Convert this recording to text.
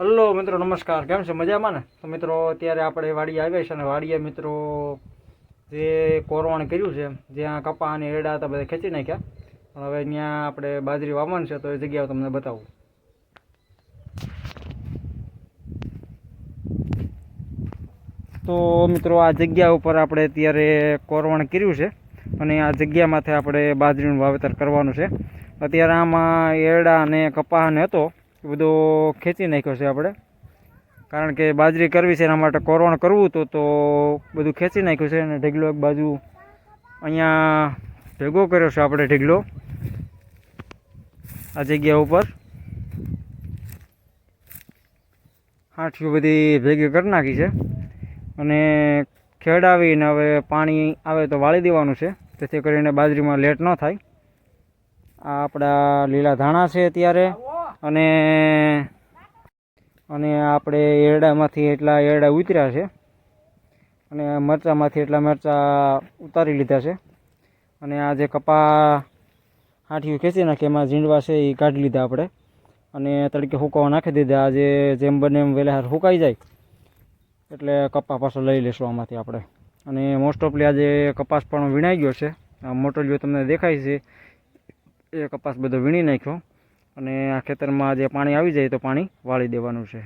Hello મિત્રો, નમસ્કાર. કેમ છે? મજામાં ને? તો મિત્રો, અત્યારે આપણે વાડી આવ્યા છે અને વાડીએ મિત્રો જે કોરવણ કર્યું છે, જ્યાં કપા અને એડા હતા, બધા ખેંચી નાખ્યા. પણ હવે ત્યાં આપણે બાજરી વાવવાનું છે, તો એ જગ્યાઓ તમને બતાવું. તો મિત્રો, આ જગ્યા ઉપર આપણે અત્યારે કોરવણ કર્યું છે અને આ જગ્યામાંથી આપણે બાજરીનું વાવેતર કરવાનું છે. અત્યારે આમાં એરડા અને કપાહને હતો. એ બધો ખેંચી નાખ્યો છે આપણે. કારણ કે બાજરી કરવી છે એના માટે કોરવણ કરવું હતું તો બધું ખેંચી નાખ્યું છે અને ઢીગલો એક બાજુ અહીંયા ભેગો કર્યો છે આપણે ઢીગલો. આ જગ્યા ઉપર. હાંઠીઓ બધી ભેગી કરી નાખી છે. અને ખેડાવીને હવે પાણી આવે તો વાળી દેવાનું છે. તેથી કરીને બાજરીમાં લેટ ન થાય. આ આપણા લીલા ધાણા છે અત્યારે. અને અને આપણે એરડામાંથી એટલા એરડા ઉતર્યા છે. અને મરચાંમાંથી એટલા મરચાં ઉતારી લીધા છે. અને આ જે કપા હાંઠિયું ખેંચી નાખી એમાં ઝીંડવા છે એ કાઢી લીધા આપણે. અને તડકે હુકાવા નાખી દીધા. આજે જેમ બને એમ વહેલા હુકાઈ જાય. એટલે કપા પાછો લઈ લેશું આમાંથી આપણે. અને મોસ્ટ ઓફલી આજે કપાસ પણ વીણાઈ ગયો છે. આ જો તમને દેખાય છે. એ કપાસ બધો વીણી નાખ્યો. અને આ ખેતરમાં જે પાણી આવી જાય તો પાણી વાળી દેવાનું છે.